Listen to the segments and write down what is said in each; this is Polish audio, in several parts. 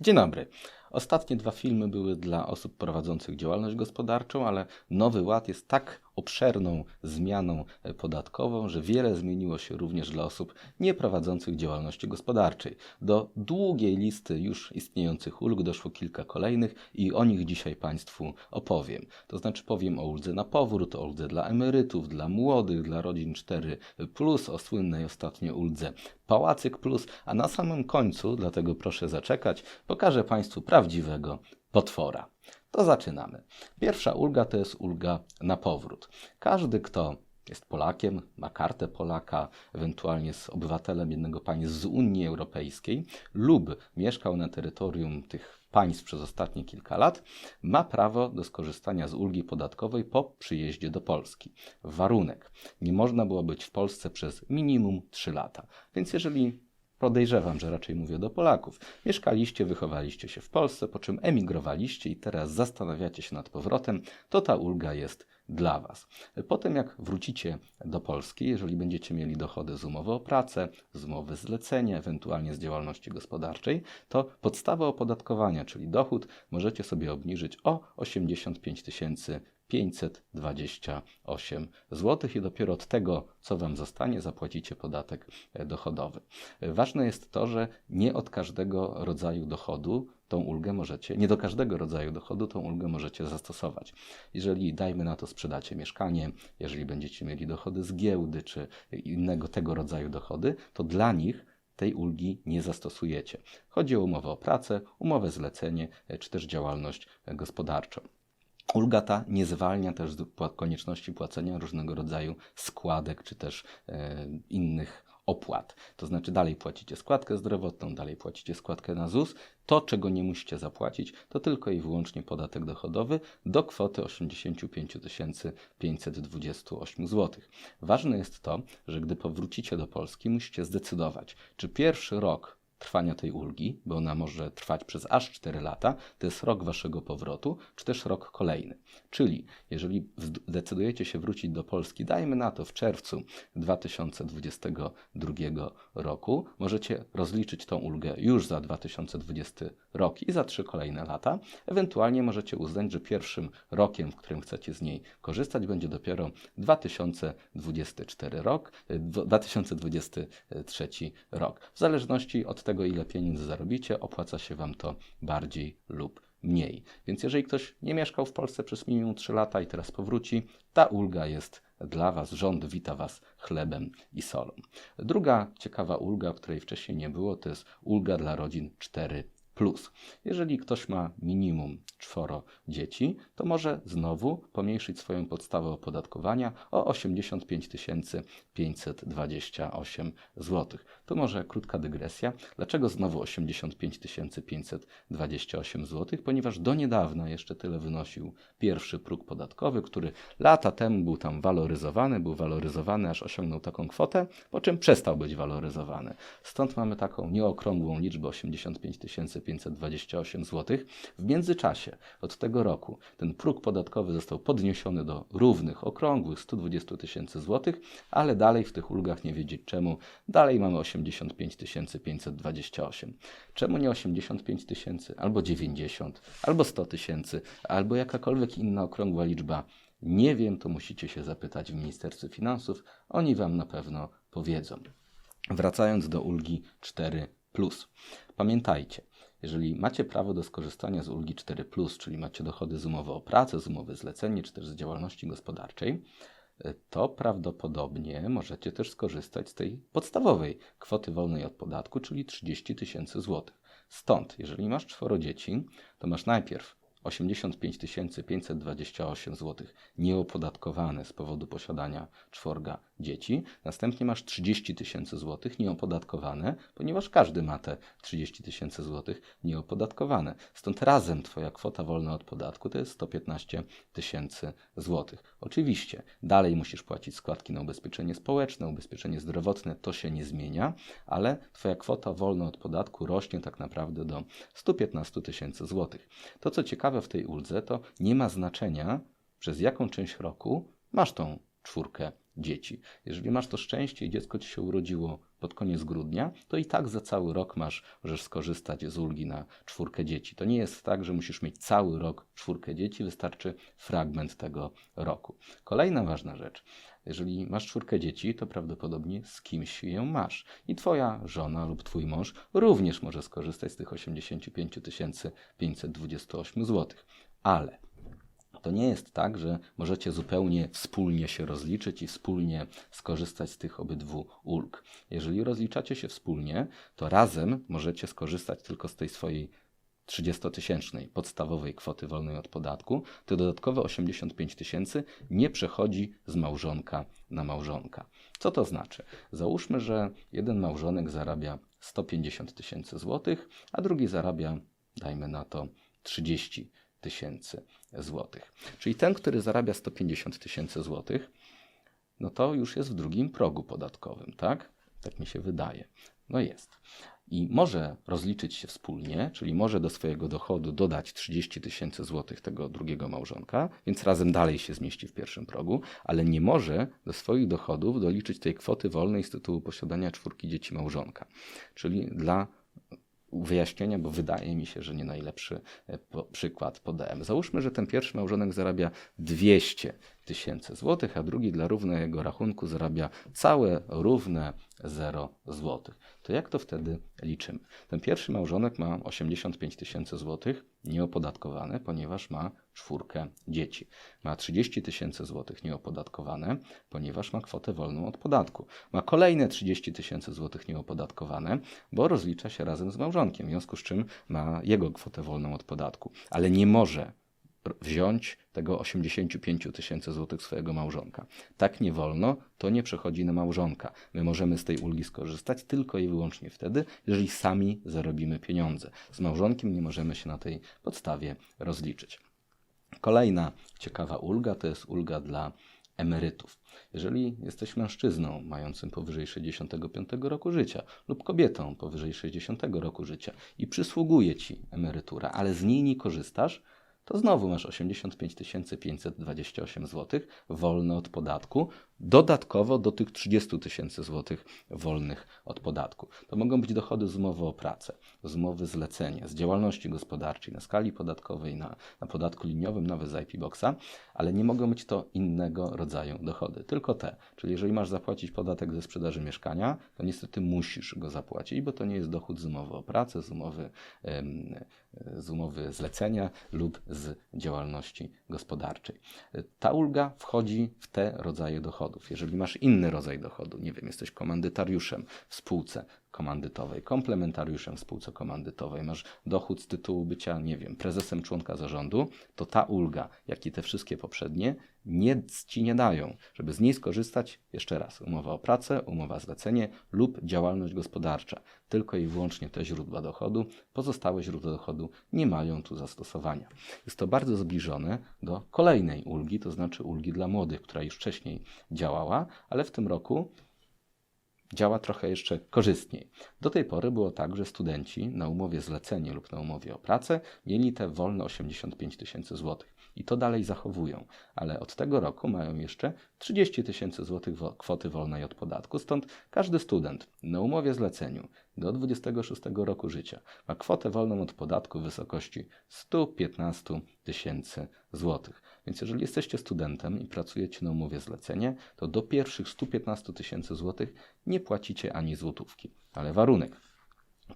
Dzień dobry. Ostatnie dwa filmy były dla osób prowadzących działalność gospodarczą, ale Nowy Ład jest tak obszerną zmianą e, podatkową, że wiele zmieniło się również dla osób nieprowadzących działalności gospodarczej. Do długiej listy już istniejących ulg doszło kilka kolejnych i o nich dzisiaj Państwu opowiem. To znaczy powiem o uldze na powrót, o uldze dla emerytów, dla młodych, dla rodzin 4, o słynnej ostatnio uldze Pałacyk Plus, a na samym końcu, dlatego proszę zaczekać, pokażę Państwu prawdziwego potwora. To zaczynamy. Pierwsza ulga to jest ulga na powrót. Każdy, kto jest Polakiem, ma kartę Polaka, ewentualnie jest obywatelem jednego państwa z Unii Europejskiej lub mieszkał na terytorium tych państw przez ostatnie kilka lat, ma prawo do skorzystania z ulgi podatkowej po przyjeździe do Polski. Warunek: nie można było być w Polsce przez minimum 3 lata. Więc jeżeli podejrzewam, że raczej mówię do Polaków. Mieszkaliście, wychowaliście się w Polsce, po czym emigrowaliście i teraz zastanawiacie się nad powrotem, to ta ulga jest dla Was. Potem jak wrócicie do Polski, jeżeli będziecie mieli dochody z umowy o pracę, z umowy zlecenia, ewentualnie z działalności gospodarczej, to podstawę opodatkowania, czyli dochód, możecie sobie obniżyć o 85 tysięcy 528 zł i dopiero od tego, co Wam zostanie, zapłacicie podatek e, dochodowy. Ważne jest to, że nie od każdego rodzaju dochodu tą ulgę możecie, nie do każdego rodzaju dochodu tą ulgę możecie zastosować. Jeżeli, dajmy na to, sprzedacie mieszkanie, jeżeli będziecie mieli dochody z giełdy czy innego tego rodzaju dochody, to dla nich tej ulgi nie zastosujecie. Chodzi o umowę o pracę, umowę zlecenie e, czy też działalność e, gospodarczą. Ulga ta nie zwalnia też z konieczności płacenia różnego rodzaju składek czy też e, innych opłat. To znaczy dalej płacicie składkę zdrowotną, dalej płacicie składkę na ZUS. To, czego nie musicie zapłacić, to tylko i wyłącznie podatek dochodowy do kwoty 85 528 zł. Ważne jest to, że gdy powrócicie do Polski, musicie zdecydować, czy pierwszy rok trwania tej ulgi, bo ona może trwać przez aż 4 lata, to jest rok waszego powrotu, czy też rok kolejny. Czyli jeżeli zdecydujecie się wrócić do Polski, dajmy na to w czerwcu 2022 roku, możecie rozliczyć tą ulgę już za 2020 rok i za trzy kolejne lata. Ewentualnie możecie uznać, że pierwszym rokiem, w którym chcecie z niej korzystać, będzie dopiero 2024 rok, 2023 rok. W zależności od tego, tego, ile pieniędzy zarobicie, opłaca się Wam to bardziej lub mniej. Więc jeżeli ktoś nie mieszkał w Polsce przez minimum 3 lata i teraz powróci, ta ulga jest dla Was. Rząd wita Was chlebem i solą. Druga ciekawa ulga, której wcześniej nie było, to jest ulga dla rodzin 4 plus. Jeżeli ktoś ma minimum czworo dzieci, to może znowu pomniejszyć swoją podstawę opodatkowania o 85 528 zł. To może krótka dygresja. Dlaczego znowu 85 528 zł? Ponieważ do niedawna jeszcze tyle wynosił pierwszy próg podatkowy, który lata temu był tam waloryzowany, był waloryzowany, aż osiągnął taką kwotę, po czym przestał być waloryzowany. Stąd mamy taką nieokrągłą liczbę 85 528 zł. W międzyczasie od tego roku ten próg podatkowy został podniesiony do równych, okrągłych 120 tysięcy złotych, ale dalej w tych ulgach nie wiedzieć czemu. Dalej mamy 85 528. Czemu nie 85 tysięcy, albo 90, albo 100 tysięcy, albo jakakolwiek inna okrągła liczba? Nie wiem, to musicie się zapytać w Ministerstwie Finansów. Oni Wam na pewno powiedzą. Wracając do ulgi 4. Pamiętajcie, jeżeli macie prawo do skorzystania z ulgi 4, czyli macie dochody z umowy o pracę, z umowy zlecenie, czy też z działalności gospodarczej, to prawdopodobnie możecie też skorzystać z tej podstawowej kwoty wolnej od podatku, czyli 30 tysięcy złotych. Stąd, jeżeli masz czworo dzieci, to masz najpierw 85 528 zł nieopodatkowane z powodu posiadania czworga dzieci. Następnie masz 30 tysięcy złotych nieopodatkowane, ponieważ każdy ma te 30 tysięcy złotych nieopodatkowane. Stąd razem Twoja kwota wolna od podatku to jest 115 tysięcy złotych. Oczywiście dalej musisz płacić składki na ubezpieczenie społeczne, ubezpieczenie zdrowotne, to się nie zmienia, ale Twoja kwota wolna od podatku rośnie tak naprawdę do 115 tysięcy złotych. To co ciekawe w tej uldze, to nie ma znaczenia, przez jaką część roku masz tą czwórkę dzieci. Jeżeli masz to szczęście i dziecko ci się urodziło pod koniec grudnia, to i tak za cały rok masz, możesz skorzystać z ulgi na czwórkę dzieci. To nie jest tak, że musisz mieć cały rok czwórkę dzieci, wystarczy fragment tego roku. Kolejna ważna rzecz. Jeżeli masz czwórkę dzieci, to prawdopodobnie z kimś ją masz. I twoja żona lub twój mąż również może skorzystać z tych 85 528 zł. Ale to nie jest tak, że możecie zupełnie wspólnie się rozliczyć i wspólnie skorzystać z tych obydwu ulg. Jeżeli rozliczacie się wspólnie, to razem możecie skorzystać tylko z tej swojej 30-tysięcznej podstawowej kwoty wolnej od podatku, to dodatkowe 85 tysięcy nie przechodzi z małżonka na małżonka. Co to znaczy? Załóżmy, że jeden małżonek zarabia 150 tysięcy złotych, a drugi zarabia, dajmy na to, 30 tysięcy złotych. Czyli ten, który zarabia 150 tysięcy złotych, no to już jest w drugim progu podatkowym, tak? Tak mi się wydaje. No jest. I może rozliczyć się wspólnie, czyli może do swojego dochodu dodać 30 tysięcy złotych tego drugiego małżonka, więc razem dalej się zmieści w pierwszym progu, ale nie może do swoich dochodów doliczyć tej kwoty wolnej z tytułu posiadania czwórki dzieci małżonka. Czyli dla wyjaśnienia, bo wydaje mi się, że nie najlepszy e, po, przykład podałem. Załóżmy, że ten pierwszy małżonek zarabia 200 tysięcy złotych, a drugi dla równego rachunku zarabia całe równe 0 złotych. To jak to wtedy liczymy? Ten pierwszy małżonek ma 85 tysięcy złotych nieopodatkowane, ponieważ ma czwórkę dzieci. Ma 30 tysięcy złotych nieopodatkowane, ponieważ ma kwotę wolną od podatku. Ma kolejne 30 tysięcy złotych nieopodatkowane, bo rozlicza się razem z małżonkiem, w związku z czym ma jego kwotę wolną od podatku, ale nie może wziąć tego 85 tysięcy złotych swojego małżonka. Tak nie wolno, to nie przechodzi na małżonka. My możemy z tej ulgi skorzystać tylko i wyłącznie wtedy, jeżeli sami zarobimy pieniądze. Z małżonkiem nie możemy się na tej podstawie rozliczyć. Kolejna ciekawa ulga to jest ulga dla emerytów. Jeżeli jesteś mężczyzną mającym powyżej 65 roku życia lub kobietą powyżej 60 roku życia i przysługuje ci emerytura, ale z niej nie korzystasz, to znowu masz 85 528 zł wolne od podatku, dodatkowo do tych 30 tysięcy złotych wolnych od podatku. To mogą być dochody z umowy o pracę, z umowy zlecenia, z działalności gospodarczej na skali podatkowej, na, na podatku liniowym, nawet z IP Boxa, ale nie mogą być to innego rodzaju dochody, tylko te. Czyli jeżeli masz zapłacić podatek ze sprzedaży mieszkania, to niestety musisz go zapłacić, bo to nie jest dochód z umowy o pracę, z umowy, z umowy zlecenia lub z działalności gospodarczej. Ta ulga wchodzi w te rodzaje dochodów. Jeżeli masz inny rodzaj dochodu, nie wiem, jesteś komandytariuszem w spółce komandytowej, komplementariuszem w spółce komandytowej, masz dochód z tytułu bycia, nie wiem, prezesem członka zarządu, to ta ulga, jak i te wszystkie poprzednie, nic ci nie dają. Żeby z niej skorzystać, jeszcze raz, umowa o pracę, umowa zlecenie lub działalność gospodarcza. Tylko i wyłącznie te źródła dochodu, pozostałe źródła dochodu nie mają tu zastosowania. Jest to bardzo zbliżone do kolejnej ulgi, to znaczy ulgi dla młodych, która już wcześniej działała, ale w tym roku działa trochę jeszcze korzystniej. Do tej pory było tak, że studenci na umowie zlecenie lub na umowie o pracę mieli te wolne 85 tysięcy złotych i to dalej zachowują, ale od tego roku mają jeszcze 30 tysięcy złotych kwoty wolnej od podatku, stąd każdy student na umowie zleceniu do 26 roku życia ma kwotę wolną od podatku w wysokości 115 tysięcy złotych. Więc jeżeli jesteście studentem i pracujecie na umowie zlecenie, to do pierwszych 115 tysięcy złotych nie płacicie ani złotówki. Ale warunek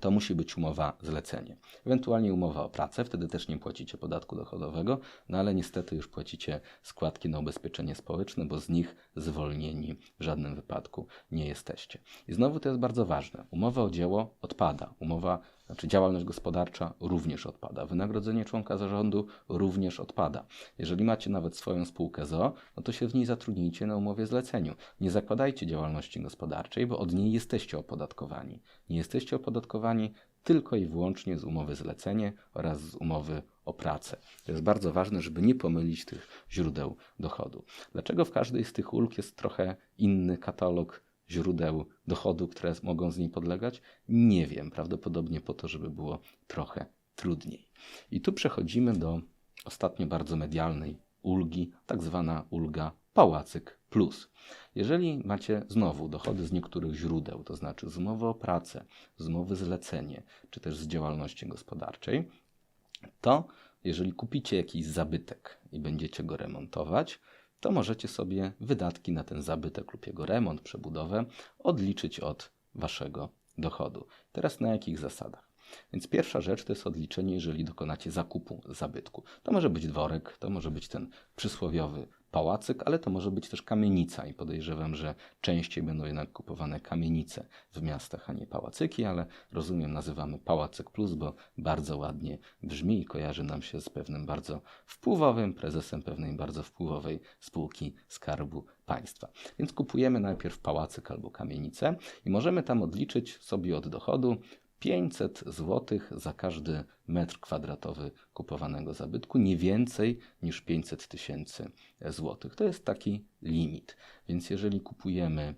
to musi być umowa zlecenie. Ewentualnie umowa o pracę, wtedy też nie płacicie podatku dochodowego, no ale niestety już płacicie składki na ubezpieczenie społeczne, bo z nich zwolnieni w żadnym wypadku nie jesteście. I znowu to jest bardzo ważne. Umowa o dzieło odpada. Umowa znaczy działalność gospodarcza również odpada. Wynagrodzenie członka zarządu również odpada. Jeżeli macie nawet swoją spółkę ZO, no to się w niej zatrudnijcie na umowie zleceniu. Nie zakładajcie działalności gospodarczej, bo od niej jesteście opodatkowani. Nie jesteście opodatkowani tylko i wyłącznie z umowy zlecenie oraz z umowy o pracę. To jest bardzo ważne, żeby nie pomylić tych źródeł dochodu. Dlaczego w każdej z tych ulg jest trochę inny katalog źródeł dochodu, które mogą z niej podlegać? Nie wiem, prawdopodobnie po to, żeby było trochę trudniej. I tu przechodzimy do ostatnio bardzo medialnej ulgi, tak zwana ulga Pałacyk Plus. Jeżeli macie znowu dochody z niektórych źródeł, to znaczy z umowy o pracę, z umowy zlecenie, czy też z działalności gospodarczej, to jeżeli kupicie jakiś zabytek i będziecie go remontować, to możecie sobie wydatki na ten zabytek lub jego remont, przebudowę odliczyć od waszego dochodu. Teraz na jakich zasadach? Więc pierwsza rzecz to jest odliczenie, jeżeli dokonacie zakupu zabytku. To może być dworek, to może być ten przysłowiowy pałacyk, ale to może być też kamienica i podejrzewam, że częściej będą jednak kupowane kamienice w miastach, a nie pałacyki, ale rozumiem, nazywamy pałacyk plus, bo bardzo ładnie brzmi i kojarzy nam się z pewnym bardzo wpływowym prezesem pewnej bardzo wpływowej spółki Skarbu Państwa. Więc kupujemy najpierw pałacyk albo kamienicę i możemy tam odliczyć sobie od dochodu 500 zł za każdy metr kwadratowy kupowanego zabytku, nie więcej niż 500 tysięcy złotych. To jest taki limit. Więc jeżeli kupujemy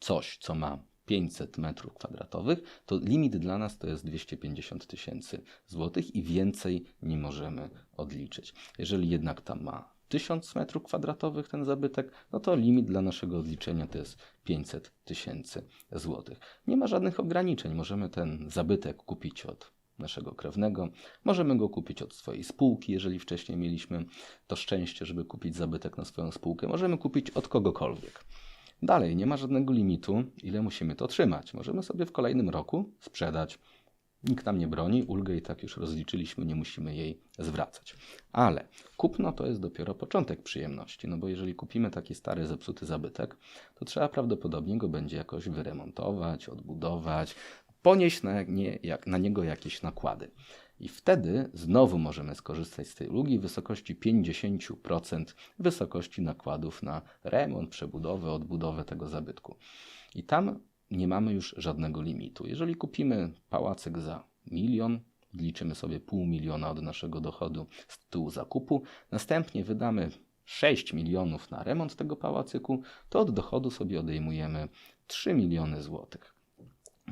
coś, co ma 500 metrów kwadratowych, to limit dla nas to jest 250 tysięcy złotych i więcej nie możemy odliczyć. Jeżeli jednak tam ma 1000 metrów kwadratowych ten zabytek, no to limit dla naszego odliczenia to jest 500 tysięcy złotych. Nie ma żadnych ograniczeń. Możemy ten zabytek kupić od naszego krewnego, możemy go kupić od swojej spółki, jeżeli wcześniej mieliśmy to szczęście, żeby kupić zabytek na swoją spółkę. Możemy kupić od kogokolwiek. Dalej, nie ma żadnego limitu, ile musimy to trzymać. Możemy sobie w kolejnym roku sprzedać. Nikt nam nie broni, ulgę i tak już rozliczyliśmy, nie musimy jej zwracać. Ale kupno to jest dopiero początek przyjemności, no bo jeżeli kupimy taki stary, zepsuty zabytek, to trzeba prawdopodobnie go będzie jakoś wyremontować, odbudować, ponieść na, nie, jak, na niego jakieś nakłady. I wtedy znowu możemy skorzystać z tej ulgi w wysokości 50% wysokości nakładów na remont, przebudowę, odbudowę tego zabytku. I tam nie mamy już żadnego limitu. Jeżeli kupimy pałacyk za milion, liczymy sobie pół miliona od naszego dochodu z tytułu zakupu, następnie wydamy 6 milionów na remont tego pałacyku, to od dochodu sobie odejmujemy 3 miliony złotych.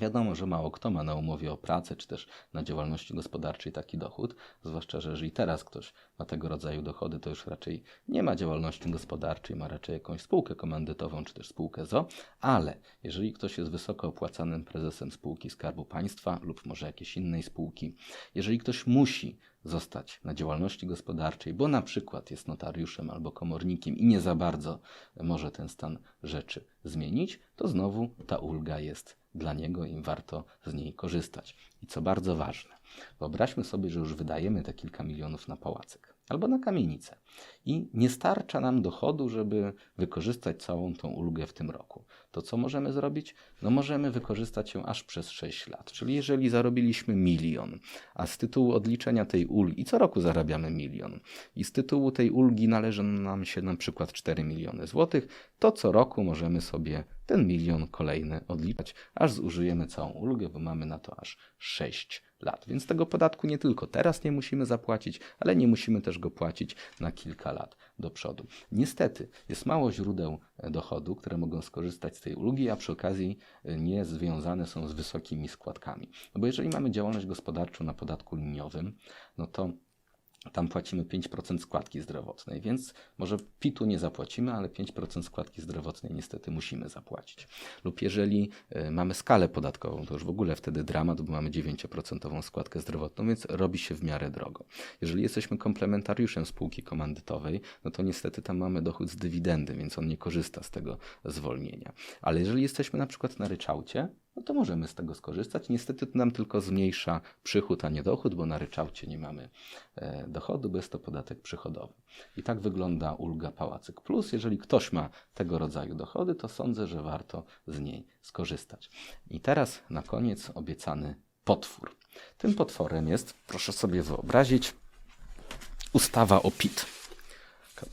Wiadomo, że mało kto ma na umowie o pracę, czy też na działalności gospodarczej taki dochód, zwłaszcza, że jeżeli teraz ktoś ma tego rodzaju dochody, to już raczej nie ma działalności gospodarczej, ma raczej jakąś spółkę komandytową, czy też spółkę ZO, ale jeżeli ktoś jest wysoko opłacanym prezesem spółki Skarbu Państwa lub może jakiejś innej spółki, jeżeli ktoś musi zostać na działalności gospodarczej, bo na przykład jest notariuszem albo komornikiem i nie za bardzo może ten stan rzeczy zmienić, to znowu ta ulga jest dla niego i warto z niej korzystać. I co bardzo ważne, wyobraźmy sobie, że już wydajemy te kilka milionów na pałacyk albo na kamienicę i nie starcza nam dochodu, żeby wykorzystać całą tą ulgę w tym roku. To co możemy zrobić? No możemy wykorzystać ją aż przez 6 lat. Czyli jeżeli zarobiliśmy milion, a z tytułu odliczenia tej ulgi, co roku zarabiamy milion, i z tytułu tej ulgi należy nam się na przykład 4 miliony złotych, to co roku możemy sobie ten milion kolejny odliczać, aż zużyjemy całą ulgę, bo mamy na to aż 6 lat. Więc tego podatku nie tylko teraz nie musimy zapłacić, ale nie musimy też go płacić na kilka lat do przodu. Niestety jest mało źródeł e, dochodu, które mogą skorzystać z tej ulgi, a przy okazji e, nie związane są z wysokimi składkami. No bo jeżeli mamy działalność gospodarczą na podatku liniowym, no to tam płacimy 5% składki zdrowotnej, więc może PIT-u nie zapłacimy, ale 5% składki zdrowotnej niestety musimy zapłacić. Lub jeżeli y, mamy skalę podatkową, to już w ogóle wtedy dramat, bo mamy 9% składkę zdrowotną, więc robi się w miarę drogo. Jeżeli jesteśmy komplementariuszem spółki komandytowej, no to niestety tam mamy dochód z dywidendy, więc on nie korzysta z tego zwolnienia. Ale jeżeli jesteśmy na przykład na ryczałcie, no to możemy z tego skorzystać. Niestety to nam tylko zmniejsza przychód, a nie dochód, bo na ryczałcie nie mamy e, dochodu, bo jest to podatek przychodowy. I tak wygląda ulga Pałacyk Plus. Jeżeli ktoś ma tego rodzaju dochody, to sądzę, że warto z niej skorzystać. I teraz na koniec obiecany potwór. Tym potworem jest, proszę sobie wyobrazić, ustawa o PIT.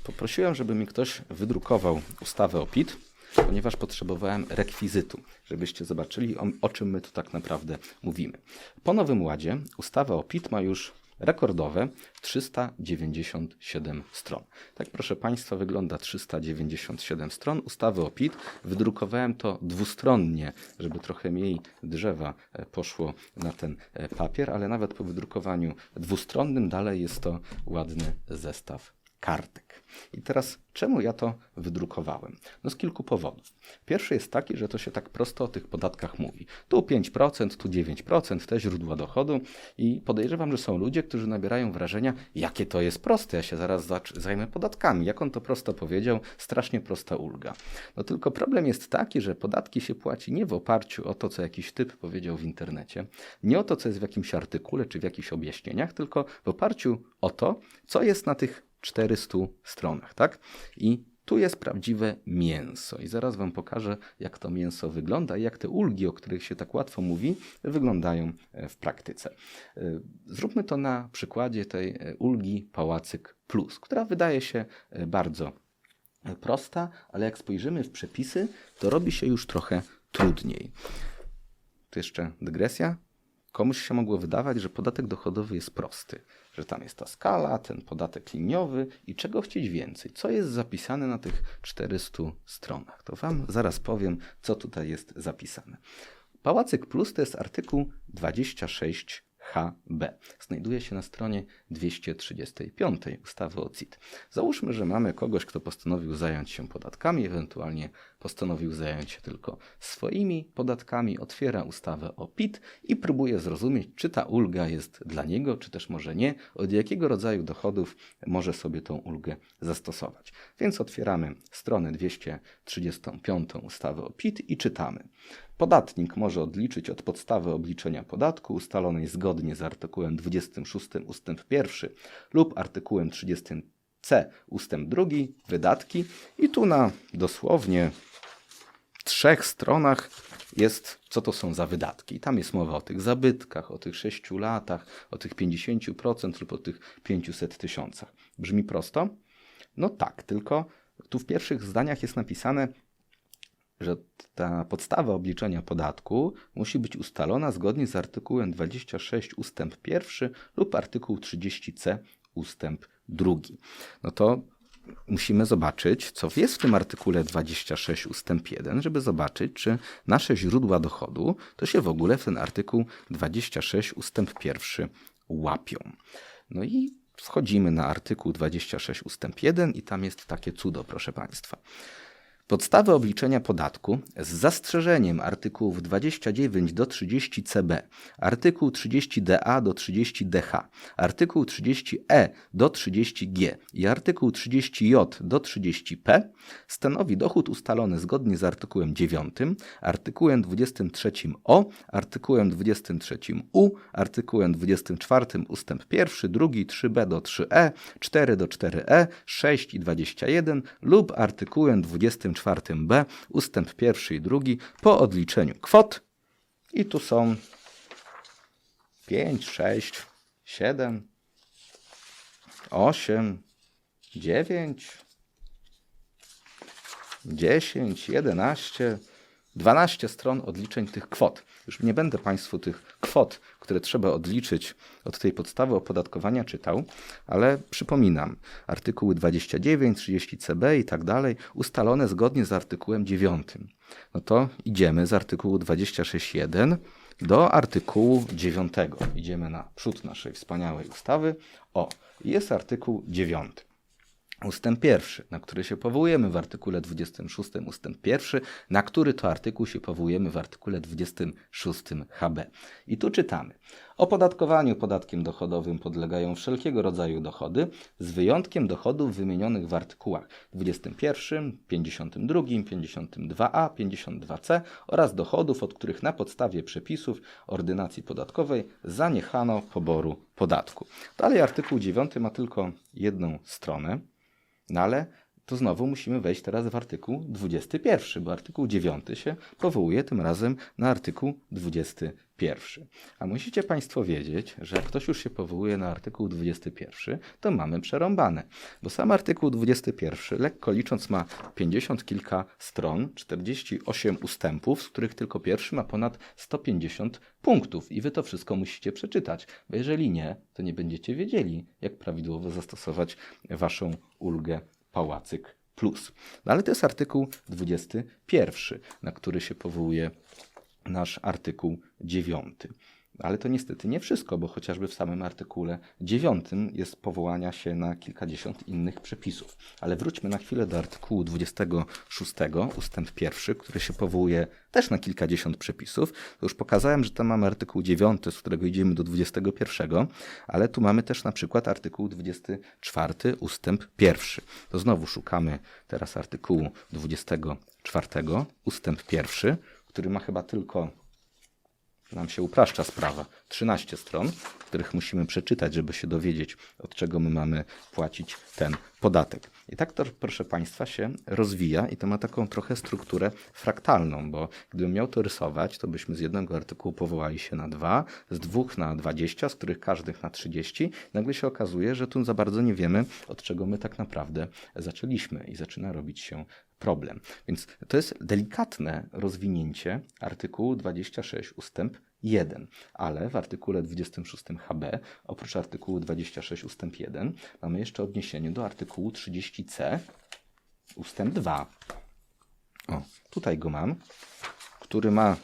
Poprosiłem, żeby mi ktoś wydrukował ustawę o PIT ponieważ potrzebowałem rekwizytu, żebyście zobaczyli, o, o czym my tu tak naprawdę mówimy. Po Nowym Ładzie ustawa o PIT ma już rekordowe 397 stron. Tak, proszę Państwa, wygląda 397 stron ustawy o PIT. Wydrukowałem to dwustronnie, żeby trochę mniej drzewa e, poszło na ten e, papier, ale nawet po wydrukowaniu dwustronnym dalej jest to ładny zestaw kartek. I teraz, czemu ja to wydrukowałem? No z kilku powodów. Pierwszy jest taki, że to się tak prosto o tych podatkach mówi. Tu 5%, tu 9%, te źródła dochodu i podejrzewam, że są ludzie, którzy nabierają wrażenia, jakie to jest proste, ja się zaraz zajmę podatkami. Jak on to prosto powiedział, strasznie prosta ulga. No tylko problem jest taki, że podatki się płaci nie w oparciu o to, co jakiś typ powiedział w internecie, nie o to, co jest w jakimś artykule czy w jakichś objaśnieniach, tylko w oparciu o to, co jest na tych 400 stronach, tak? I tu jest prawdziwe mięso. I zaraz Wam pokażę, jak to mięso wygląda i jak te ulgi, o których się tak łatwo mówi, wyglądają e, w praktyce. E, Zróbmy to na przykładzie tej e, ulgi Pałacyk Plus, która wydaje się bardzo prosta, ale jak spojrzymy w przepisy, to robi się już trochę trudniej. Tu jeszcze dygresja. Komuś się mogło wydawać, że podatek dochodowy jest prosty, że tam jest ta skala, ten podatek liniowy i czego chcieć więcej. Co jest zapisane na tych 400 stronach? To Wam zaraz powiem, co tutaj jest zapisane. Pałacyk Plus to jest artykuł 26 HB. Znajduje się na stronie 235 ustawy o CIT. Załóżmy, że mamy kogoś, kto postanowił zająć się podatkami, ewentualnie postanowił zająć się tylko swoimi podatkami, otwiera ustawę o PIT i próbuje zrozumieć, czy ta ulga jest dla niego, czy też może nie, od jakiego rodzaju dochodów może sobie tą ulgę zastosować. Więc otwieramy stronę 235 ustawy o PIT i czytamy. Podatnik może odliczyć od podstawy obliczenia podatku ustalonej zgodnie z artykułem 26 ust. 1 lub artykułem 30c ust. 2 wydatki i tu na dosłownie trzech stronach jest, co to są za wydatki. Tam jest mowa o tych zabytkach, o tych 6 latach, o tych 50% lub o tych 500 tysiącach. Brzmi prosto? No tak, tylko tu w pierwszych zdaniach jest napisane, że ta podstawa obliczenia podatku musi być ustalona zgodnie z artykułem 26 ustęp 1 lub artykuł 30c ustęp 2. No to musimy zobaczyć, co jest w tym artykule 26 ustęp 1, żeby zobaczyć, czy nasze źródła dochodu to się w ogóle w ten artykuł 26 ustęp 1 łapią. No i schodzimy na artykuł 26 ustęp 1 i tam jest takie cudo, proszę Państwa. Podstawy obliczenia podatku z zastrzeżeniem artykułów 29 do 30 CB, artykuł 30 DA do 30 DH, artykuł 30E do 30 G i artykuł 30 J do 30 P stanowi dochód ustalony zgodnie z artykułem 9, artykułem 23 O, artykułem 23 U, artykułem 24 ustęp 1, 2, 3b do 3e, 4 do 4e, 6 i 21 lub artykułem 24b ustęp 1 i 2 po odliczeniu kwot i tu są 5, 6, 7, 8, 9, 10, 11, 12 stron odliczeń tych kwot. Już nie będę Państwu tych kwot, które trzeba odliczyć od tej podstawy opodatkowania czytał, ale przypominam, artykuły 29, 30 CB i tak dalej, ustalone zgodnie z artykułem 9. No to idziemy z artykułu 26.1 do artykułu 9. Idziemy na przód naszej wspaniałej ustawy. O, jest artykuł 9. Ustęp pierwszy, na który się powołujemy w artykule 26 ustęp pierwszy, na który to artykuł się powołujemy w artykule 26 HB. I tu czytamy. Opodatkowaniu podatkiem dochodowym podlegają wszelkiego rodzaju dochody, z wyjątkiem dochodów wymienionych w artykułach 21, 52, 52a, 52c oraz dochodów, od których na podstawie przepisów ordynacji podatkowej zaniechano poboru podatku. Dalej artykuł 9 ma tylko jedną stronę. No ale to znowu musimy wejść teraz w artykuł 21, bo artykuł 9 się powołuje tym razem na artykuł 21. A musicie Państwo wiedzieć, że jak ktoś już się powołuje na artykuł 21, to mamy przerąbane, bo sam artykuł 21, lekko licząc, ma 50 kilka stron, 48 ustępów, z których tylko pierwszy ma ponad 150 punktów i Wy to wszystko musicie przeczytać, bo jeżeli nie, to nie będziecie wiedzieli, jak prawidłowo zastosować Waszą ulgę Pałacyk Plus. No ale to jest artykuł 21, na który się powołuje nasz artykuł 9. Ale to niestety nie wszystko, bo chociażby w samym artykule 9 jest powołania się na kilkadziesiąt innych przepisów. Ale wróćmy na chwilę do artykułu 26, ustęp 1, który się powołuje też na kilkadziesiąt przepisów. To już pokazałem, że tam mamy artykuł 9, z którego idziemy do 21, ale tu mamy też na przykład artykuł 24, ustęp 1. To znowu szukamy teraz artykułu 24, ustęp 1, który ma chyba tylko nam się upraszcza sprawa. 13 stron, których musimy przeczytać, żeby się dowiedzieć, od czego my mamy płacić ten podatek. I tak to, proszę Państwa, się rozwija i to ma taką trochę strukturę fraktalną, bo gdybym miał to rysować, to byśmy z jednego artykułu powołali się na dwa, z dwóch na 20, z których każdych na 30. Nagle się okazuje, że tu za bardzo nie wiemy, od czego my tak naprawdę zaczęliśmy i zaczyna robić się problem. Więc to jest delikatne rozwinięcie artykułu 26 ustęp 1, ale w artykule 26 HB, oprócz artykułu 26 ustęp 1, mamy jeszcze odniesienie do artykułu 30c ustęp 2. O, tutaj go mam, który ma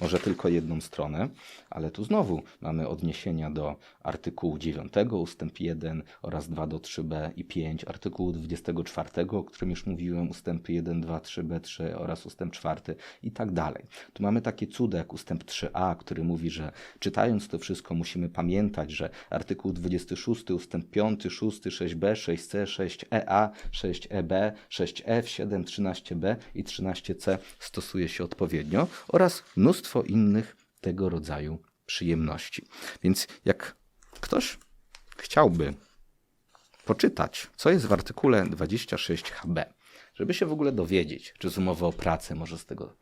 może tylko jedną stronę, ale tu znowu mamy odniesienia do artykułu 9 ustęp 1 oraz 2 do 3b i 5, artykułu 24, o którym już mówiłem, ustępy 1, 2, 3b, 3 oraz ustęp 4 i tak dalej. Tu mamy takie cuda jak ustęp 3a, który mówi, że czytając to wszystko musimy pamiętać, że artykuł 26 ustęp 5, 6, 6b, 6c, 6ea, 6eb, 6f, 7, 13b i 13c stosuje się odpowiednio oraz mnóstwo innych tego rodzaju przyjemności. Więc jak ktoś chciałby poczytać, co jest w artykule 26HB, żeby się w ogóle dowiedzieć, czy z umowy o pracę może z tego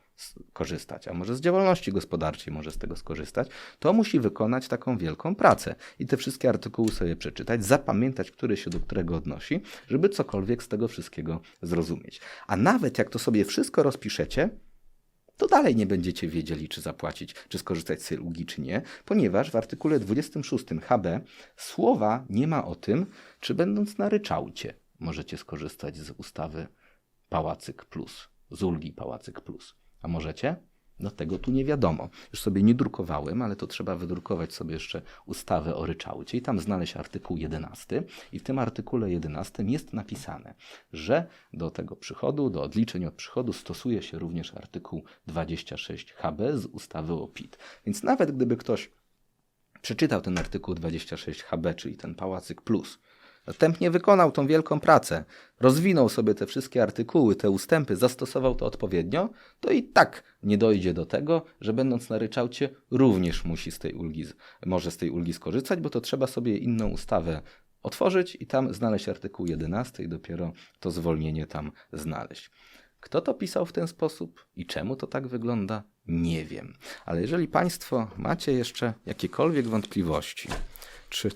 korzystać, a może z działalności gospodarczej może z tego skorzystać, to musi wykonać taką wielką pracę i te wszystkie artykuły sobie przeczytać, zapamiętać, który się do którego odnosi, żeby cokolwiek z tego wszystkiego zrozumieć. A nawet jak to sobie wszystko rozpiszecie, to dalej nie będziecie wiedzieli, czy zapłacić, czy skorzystać z ulgi, czy nie, ponieważ w artykule 26 HB słowa nie ma o tym, czy będąc na ryczałcie możecie skorzystać z ustawy Pałacyk Plus, z ulgi Pałacyk Plus. A możecie? No tego tu nie wiadomo. Już sobie nie drukowałem, ale to trzeba wydrukować sobie jeszcze ustawę o ryczałcie i tam znaleźć artykuł 11. I w tym artykule 11 jest napisane, że do tego przychodu, do odliczeń od przychodu stosuje się również artykuł 26 HB z ustawy o PIT. Więc nawet gdyby ktoś przeczytał ten artykuł 26 HB, czyli ten Pałacyk Plus, następnie wykonał tą wielką pracę, rozwinął sobie te wszystkie artykuły, te ustępy, zastosował to odpowiednio, to i tak nie dojdzie do tego, że będąc na ryczałcie również musi z tej ulgi, może z tej ulgi skorzystać, bo to trzeba sobie inną ustawę otworzyć i tam znaleźć artykuł 11 i dopiero to zwolnienie tam znaleźć. Kto to pisał w ten sposób i czemu to tak wygląda, nie wiem. Ale jeżeli Państwo macie jeszcze jakiekolwiek wątpliwości, czy,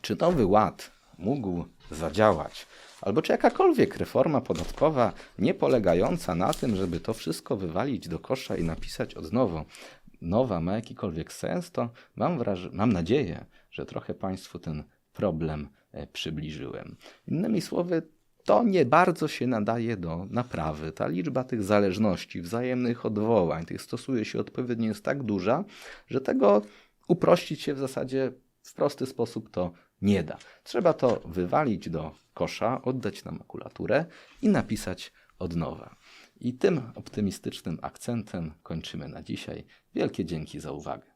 czy nowy ład mógł zadziałać, albo czy jakakolwiek reforma podatkowa nie polegająca na tym, żeby to wszystko wywalić do kosza i napisać od nowa, nowa ma jakikolwiek sens, to mam, wraż- mam nadzieję, że trochę Państwu ten problem e, przybliżyłem. Innymi słowy, to nie bardzo się nadaje do naprawy. Ta liczba tych zależności, wzajemnych odwołań, tych stosuje się odpowiednio jest tak duża, że tego uprościć się w zasadzie w prosty sposób to nie da. Trzeba to wywalić do kosza, oddać na makulaturę i napisać od nowa. I tym optymistycznym akcentem kończymy na dzisiaj. Wielkie dzięki za uwagę.